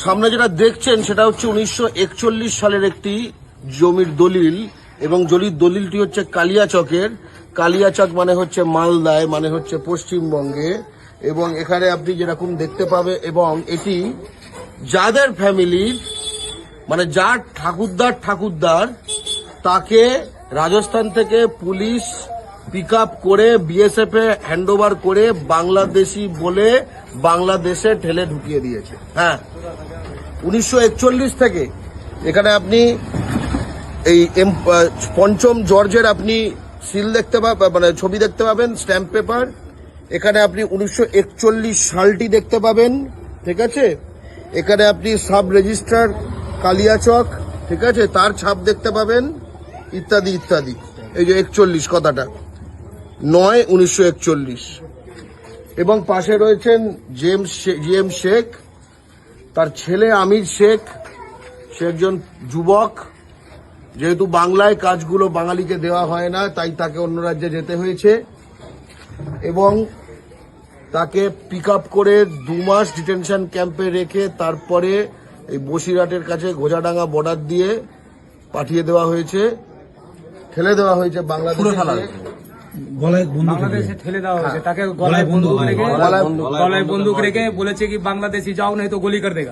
সামনে যেটা দেখছেন সেটা হচ্ছে উনিশশো একচল্লিশ সালের একটি জমির দলিল, এবং জলির দলিলটি হচ্ছে কালিয়াচকের। কালিয়াচক মানে হচ্ছে মালদায় মানে হচ্ছে পশ্চিমবঙ্গে। এবং এখানে আপনি যেরকম দেখতে পাবে, এবং এটি যাদের ফ্যামিলির মানে যার ঠাকুরদার ঠাকুরদার, তাকে রাজস্থান থেকে পুলিশ পিক করে বিএসএফ এ হ্যান্ড করে বাংলাদেশি বলে বাংলাদেশে ঠেলে ঢুকিয়ে দিয়েছে। হ্যাঁ। উনিশশো একচল্লিশ থেকে এখানে আপনি এই পঞ্চম জর্জের আপনি সিল দেখতে পাবেন মানে ছবি দেখতে পাবেন স্ট্যাম্প পেপার এখানে আপনি উনিশশো একচল্লিশ সালটি দেখতে পাবেন, ঠিক আছে? এখানে আপনি সাব রেজিস্ট্রার কালিয়াচক, ঠিক আছে? তার ছাপ দেখতে পাবেন, ইত্যাদি ইত্যাদি। এই যে একচল্লিশ কথাটা। নয় উনিশশো একচল্লিশ। এবং পাশে রয়েছেন জেমস শে- জি এম শেখ তার ছেলে আমির শেখ। সে একজন যুবক। যেহেতু বাংলায় কাজগুলো বাঙালিকে দেওয়া হয় না তাই তাকে অন্য রাজ্যে যেতে হয়েছে। এবং তাকে পিক আপ করে দু মাস ডিটেনশন ক্যাম্পে রেখে তারপরে এই বসিরহাটের কাছে গোজাডাঙ্গা বর্ডার দিয়ে পাঠিয়ে দেওয়া হয়েছে। ঠেলে দেওয়া হয়েছে বাংলাদেশে গলায় ঠেলে তাকে গলায় বন্দুক রেখে হ্যাঁ। গলায় বন্দুক রেখে বলেছে কি বাংলাদেশি যাও নাই তো গলি করে দেগা।